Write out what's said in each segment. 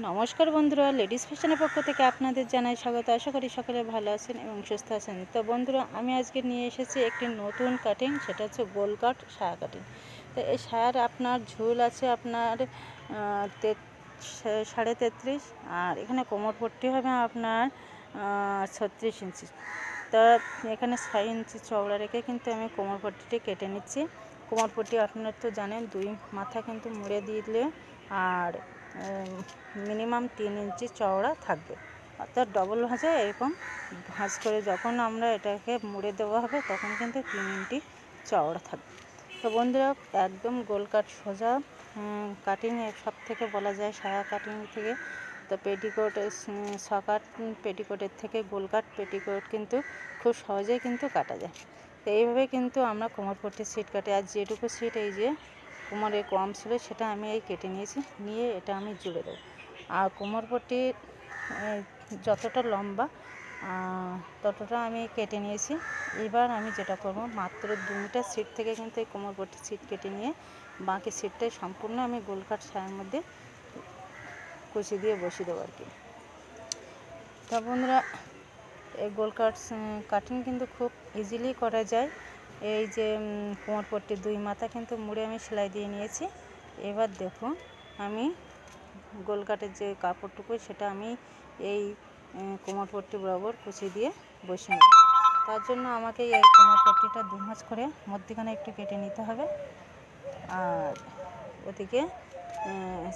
নমস্কার বন্ধুরা, লেডিস ফ্যাশনের পক্ষ থেকে আপনাদের জানাই স্বাগত। আশা করি সকলে ভালো আছেন এবং সুস্থ আছেন। তো বন্ধুরা, আমি আজকে নিয়ে এসেছি একটি নতুন কাটিং সেটা হচ্ছে গোল কাট সায়া কাটিং তো এই সায়ার আপনার ঝুল আছে আপনার সাড়ে তেত্রিশ, আর এখানে কোমর পট্টি হবে আপনার ছত্রিশ ইঞ্চি। তা এখানে ছয় ইঞ্চি চওড়া রেখে কিন্তু আমি কোমর পট্টিটি কেটে নিচ্ছি। কোমর পট্টি আপনারা তো জানেন, দুই মাথা কিন্তু মুড়ে দিয়ে দিলে, আর মিনিমাম তিন ইঞ্চি চওড়া থাকবে। অর্থাৎ ডবল ভাঁজে এরকম ভাঁজ করে যখন আমরা এটাকে মুড়ে দেওয়া হবে, তখন কিন্তু তিন ইঞ্চি চওড়া থাকবে। তো বন্ধুরা, একদম গোল কাট সোজা কাটিংয়ে সব থেকে বলা যায় সায়া কাটিং থেকে। তো পেটিকোট সকাট পেটিকোটের থেকে গোল কাট পেটিকোট কিন্তু খুব সহজেই কিন্তু কাটা যায়। তো এইভাবে কিন্তু আমরা কোমরপট্টির সিট কাটে আর যেটুকু সিট এই যে কোমরে কম ছিল সেটা আমি এই কেটে নিয়েছি নিয়ে এটা আমি জুড়ে দেবো। আর কোমরপট্টি আহ, যতটা লম্বা ততটা আমি কেটে নিয়েছি। এবার আমি যেটা করব মাত্র দু মিটার সিট থেকে কিন্তু এই কোমরপট্টি সিট কেটে নিয়ে বাকি সিটটাই সম্পূর্ণ আমি গোলকাট ছায়ের মধ্যে কুচি দিয়ে বসিয়ে দেবো আর কি। তা বন্ধুরা এই গোল কাট কাটিং কিন্তু খুব ইজিলি করা যায়। এই যে কোমরপট্টির দুই মাথা কিন্তু মুড়ে আমি সেলাই দিয়ে নিয়েছি। এবার দেখুন, আমি গোল কাটের যে কাপড়টুকু, সেটা আমি এই কোমরপট্টি বরাবর কুচি দিয়ে বসিয়ে নেব। তার জন্য আমাকে এই কোমরপট্টিটা দু ভাঁজ করে মধ্যখানে একটু কেটে নিতে হবে। আর ওদিকে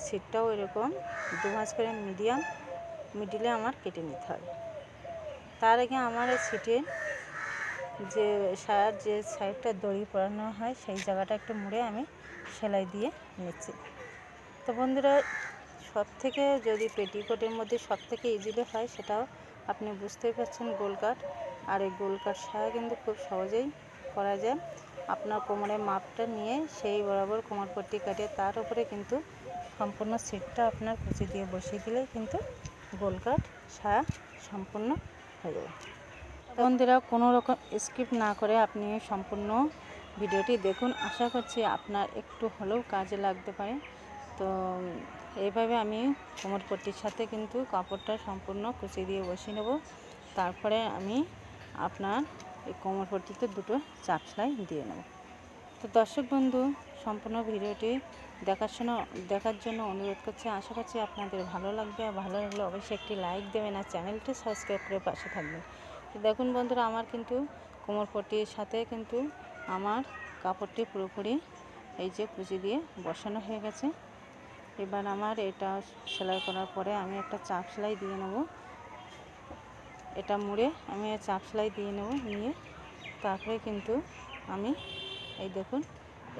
সিটটাও এরকম দু ভাঁজ করে মিডিয়াম, মিডিলে আমার কেটে নিতে হবে। তার আগে আমার সিটের যে সায়ার যে সাইডটা দড়ি পরানো হয়, সেই জায়গাটা একটু মুড়ে আমি সেলাই দিয়ে নিচ্ছি। তো বন্ধুরা সব থেকে যদি পেটিকোটের মধ্যে সব থেকে ইজিলি হয়, সেটাও আপনি বুঝতেই পারছেন গোল কাট আর এই গোল কাট সায়া কিন্তু খুব সহজেই করা যায়। আপনার কোমরের মাপটা নিয়ে সেই বরাবর কোমর পট্টি কাটিয়ে তার উপরে কিন্তু সম্পূর্ণ সিটটা আপনার কুচি দিয়ে বসিয়ে দিলে কিন্তু গোল কাট সায়া সম্পূর্ণ হয়ে যাবে। বন্ধুরা, কোনো রকম স্কিপ না করে আপনি সম্পূর্ণ ভিডিওটি দেখুন। আশা করছি আপনার একটু হলেও কাজে লাগতে পারে। তো এইভাবে আমি কোমর পট্টির সাথে কিন্তু কাপড়টা সম্পূর্ণ কুচি দিয়ে বসিয়ে নেব। তারপরে আমি আপনার এই কোমর পট্টিতে দুটো চাপ সেলাই দিয়ে নেব। তো দর্শক বন্ধু, সম্পূর্ণ ভিডিওটি দেখার জন্য দেখার জন্য অনুরোধ করছি। আশা করছি আপনাদের ভালো লাগবে। আর ভালো লাগলে অবশ্যই একটি লাইক দেবেন আর চ্যানেলটি সাবস্ক্রাইব করে পাশে থাকবেন। দেখুন বন্ধুরা, আমার কিন্তু কোমর পট্টির সাথে কিন্তু আমার কাপড়টি পুরোপুরি এই যে কুচি দিয়ে বসানো হয়ে গেছে। এবার আমার এটা সেলাই করার পরে আমি একটা চাপ সেলাই দিয়ে নেব। এটা মুড়ে আমি চাপ সেলাই দিয়ে নেব, নিয়ে তারপরে কিন্তু আমি এই দেখুন,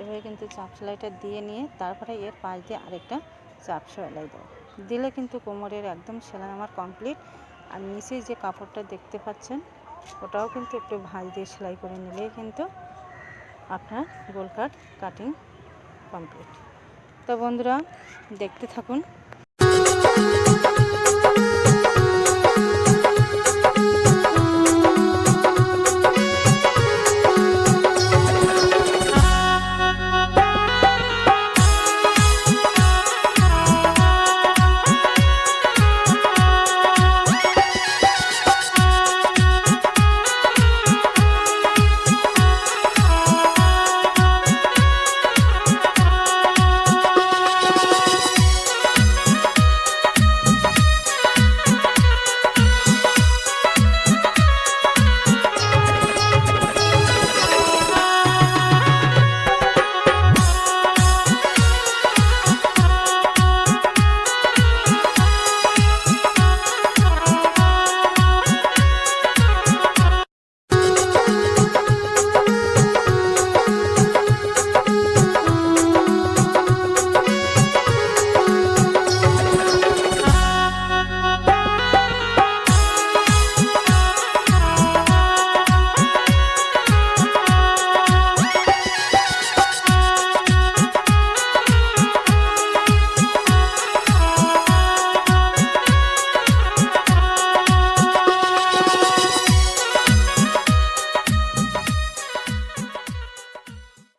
এভাবে কিন্তু চাপ সেলাইটা দিয়ে নিয়ে তারপরে এর পাশ দিয়ে আরেকটা চাপ সেলাই দেবো। দিলে কিন্তু কোমরের একদম সেলাই আমার কমপ্লিট। আর নিচে যে কাপড়টা দেখতে পাচ্ছেন, ওটাও কিন্তু একটু ভাঁজ দিয়ে সেলাই করে নিলেই কিন্তু আপনার গোল কাট কাটিং কমপ্লিট। তো বন্ধুরা, দেখতে থাকুন